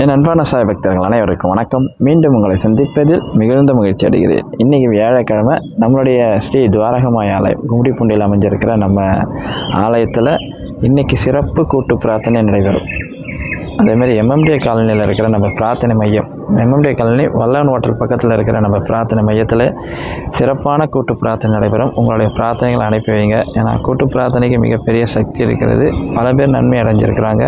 என் அன்பான சாய் பக்தர்கள் அனைவருக்கும் வணக்கம். மீண்டும் உங்களை சந்திப்பதில் மிகுந்த மகிழ்ச்சி அடைகிறேன். இன்றைக்கி வியாழக்கிழமை நம்மளுடைய ஸ்ரீ துவாரகமாய் ஆலயம் கும்டிப்பூண்டியில் அமைஞ்சிருக்கிற நம்ம ஆலயத்தில் இன்றைக்கி சிறப்பு கூட்டு பிரார்த்தனை நடைபெறும். அதேமாதிரி எம்எம்டிஏ காலனியில் இருக்கிற நம்ம பிரார்த்தனை மையம் எம்எம்டிஏ காலனி வல்லவன் ஹோட்டல் பக்கத்தில் இருக்கிற நம்ம பிரார்த்தனை மையத்தில் சிறப்பான கூட்டு பிரார்த்தனை நடைபெறும். உங்களுடைய பிரார்த்தனைகளை அனுப்பி வைங்க. ஏன்னா கூட்டு பிரார்த்தனைக்கு மிகப்பெரிய சக்தி இருக்கிறது. பல பேர் நன்மை அடைஞ்சிருக்கிறாங்க.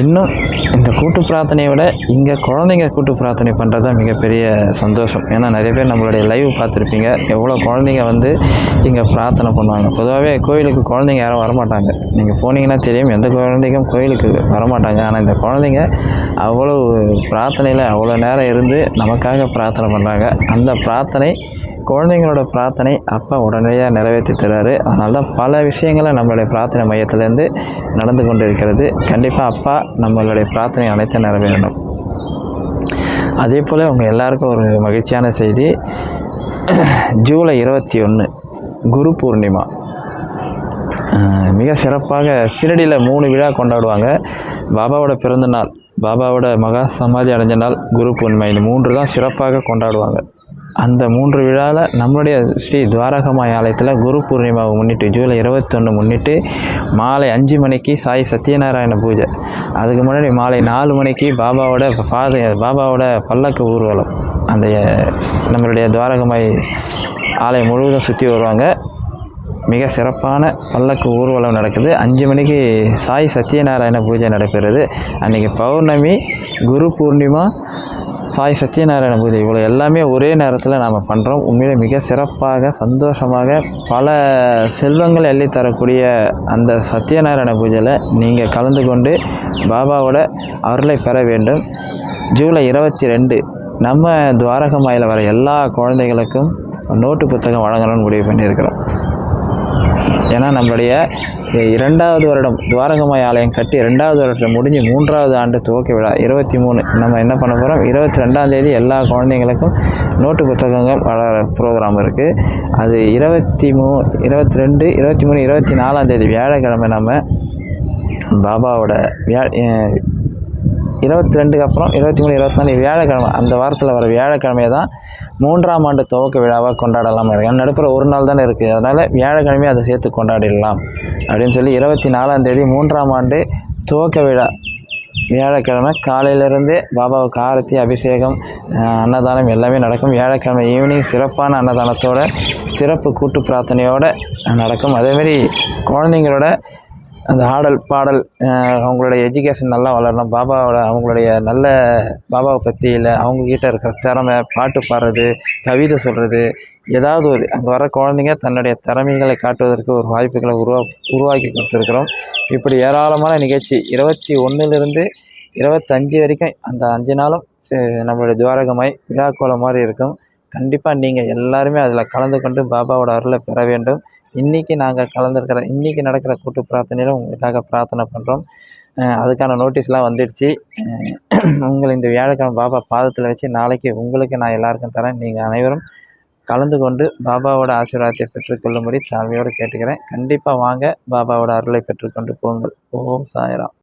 இன்னும் இந்த கூட்டு பிரார்த்தனையை விட இங்கே குழந்தைங்க கூட்டு பிரார்த்தனை பண்ணுறது தான் மிகப்பெரிய சந்தோஷம். ஏன்னா நிறைய பேர் நம்மளுடைய லைவ் பார்த்துருப்பீங்க. எவ்வளோ குழந்தைங்க வந்து இங்கே பிரார்த்தனை பண்ணுவாங்க. பொதுவாகவே கோயிலுக்கு குழந்தைங்க யாரும் வரமாட்டாங்க. நீங்கள் போனீங்கன்னா தெரியும் எந்த குழந்தைக்கும் கோயிலுக்கு வரமாட்டாங்க. ஆனால் இந்த குழந்தைங்க அவ்வளோ பிரார்த்தனையில் அவ்வளோ நேரம் இருந்து நமக்காக பிரார்த்தனை பண்ணுறாங்க அந்த பிரார்த்தனை குழந்தைங்களோட பிரார்த்தனை அப்பா உடனடியாக நிறைவேற்றி தர்றாரு அதனால தான் பல விஷயங்களை நம்மளுடைய பிரார்த்தனை மையத்திலேருந்து நடந்து கொண்டு இருக்கிறது கண்டிப்பாக அப்பா நம்மளுடைய பிரார்த்தனை அனைத்தும் நிறைவேறணும். அதே போல் உங்கள் எல்லாருக்கும் ஒரு மகிழ்ச்சியான செய்தி. ஜூலை இருபத்தி ஒன்று குரு பூர்ணிமா. மிக சிறப்பாக ஷிரடியில் மூணு விழா கொண்டாடுவாங்க. பாபாவோட பிறந்த நாள் பாபாவோட மகா சமாதி அடைஞ்ச நாள் குரு பூர்ணிமா. இந்த மூன்று தான் சிறப்பாக கொண்டாடுவாங்க. அந்த மூன்று விழாவில் நம்மளுடைய ஸ்ரீ துவாரகமாய் ஆலயத்தில் குரு பூர்ணிமாவை முன்னிட்டு ஜூலை இருபத்தொன்று முன்னிட்டு மாலை அஞ்சு மணிக்கு சாய் சத்யநாராயண பூஜை. அதுக்கு முன்னாடி மாலை நாலு மணிக்கு பாபாவோட பாத பாபாவோட பல்லக்கு ஊர்வலம். அந்த நம்மளுடைய துவாரகமாய் ஆலயம் முழுவதும் சுற்றி வருவாங்க. மிக சிறப்பான பல்லக்கு ஊர்வலம் நடக்குது. அஞ்சு மணிக்கு சாய் சத்யநாராயண பூஜை நடைபெறுது. அன்றைக்கி பௌர்ணமி குரு பூர்ணிமா சாய் சத்யநாராயண பூஜை இவ்வளோ எல்லாமே ஒரே நேரத்தில் நாம் பண்ணுறோம் உண்மையிலே மிக சிறப்பாக சந்தோஷமாக பல செல்வங்கள் எள்ளி தரக்கூடிய அந்த சத்யநாராயண பூஜையில் நீங்கள் கலந்து கொண்டு பாபாவோட அருளை பெற வேண்டும். ஜூலை இருபத்தி ரெண்டு நம்ம துவாரகமாயில் வர எல்லா குழந்தைகளுக்கும் நோட்டு புத்தகம் வழங்கணும்னு முடிவு பண்ணியிருக்கிறோம். ஏன்னா நம்மளுடைய இரண்டாவது வருடம் துவாரகமாய் ஆலயம் கட்டி ரெண்டாவது வருடம் முடிஞ்சு மூன்றாவது ஆண்டு துவக்க விழா இருபத்தி மூணு. நம்ம என்ன பண்ண போகிறோம் இருபத்தி ரெண்டாம் தேதி எல்லா குழந்தைங்களுக்கும் நோட்டு புத்தகங்கள் வளர ப்ரோக்ராம் இருக்குது அது இருபத்தி மூ இருபத்தி ரெண்டு இருபத்தி மூணு இருபத்தி நாலாம் தேதி வியாழக்கிழமை நம்ம பாபாவோட வியா இருபத்தி ரெண்டுக்கு அப்புறம் இருபத்தி மூணு இருபத்தி நாலு வியாழக்கிழமை அந்த வாரத்தில் வர வியாழக்கிழமையை தான் மூன்றாம் ஆண்டு துவக்க விழாவாக கொண்டாடலாம் இருக்கு. நடுப்புற ஒரு நாள் தானே இருக்குது அதனால் வியாழக்கிழமையை அதை சேர்த்து கொண்டாடிடலாம் அப்படின்னு சொல்லி இருபத்தி நாலாம் தேதி மூன்றாம் ஆண்டு துவக்க விழா. வியாழக்கிழமை காலையிலேருந்தே பாபாவுக்கு ஆரத்தி அபிஷேகம் அன்னதானம் எல்லாமே நடக்கும். வியாழக்கிழமை ஈவினிங் சிறப்பான அன்னதானத்தோட சிறப்பு கூட்டு பிரார்த்தனையோடு நடக்கும். அதேமாரி குழந்தைங்களோட அந்த ஆடல் பாடல் அவங்களுடைய எஜுகேஷன் நல்லா வளரணும். பாபாவோட அவங்களுடைய நல்ல பாபாவை பற்றியில் அவங்கக்கிட்ட இருக்கிற திறமை பாட்டு பாடுறது கவிதை சொல்கிறது ஏதாவது ஒரு அங்கே வர குழந்தைங்க தன்னுடைய திறமைகளை காட்டுவதற்கு ஒரு வாய்ப்புகளை உருவா உருவாக்கி கொடுத்துருக்குறோம். இப்படி ஏராளமான நிகழ்ச்சி. இருபத்தி ஒன்றுலேருந்து இருபத்தஞ்சி வரைக்கும் அந்த அஞ்சு நாளும் சே- நம்மளுடைய துவாரகமாய் விழாக்கோலம் மாதிரி இருக்கும். கண்டிப்பாக நீங்கள் எல்லாருமே அதில் கலந்து கொண்டு பாபாவோட அருளை பெற வேண்டும். இன்றைக்கி நாங்கள் கலந்துருக்கிற இன்றைக்கி நடக்கிற கூட்டு பிரார்த்தனையில் உங்களுக்காக பிரார்த்தனை பண்ணுறோம் அதுக்கான நோட்டீஸ்லாம் வந்துடுச்சு. உங்களை இந்த வியாழக்கிழமை பாபா பாதத்தில் வச்சு நாளைக்கு உங்களுக்கு நான் எல்லாருக்கும் தரேன். நீங்கள் அனைவரும் கலந்து கொண்டு பாபாவோட ஆசீர்வாதத்தை பெற்றுக்கொள்ளும்படி தாழ்மையோடு கேட்டுக்கிறேன். கண்டிப்பாக வாங்க பாபாவோட அருளை பெற்றுக்கொண்டு போங்கள். ஓம் சாய்ராம்.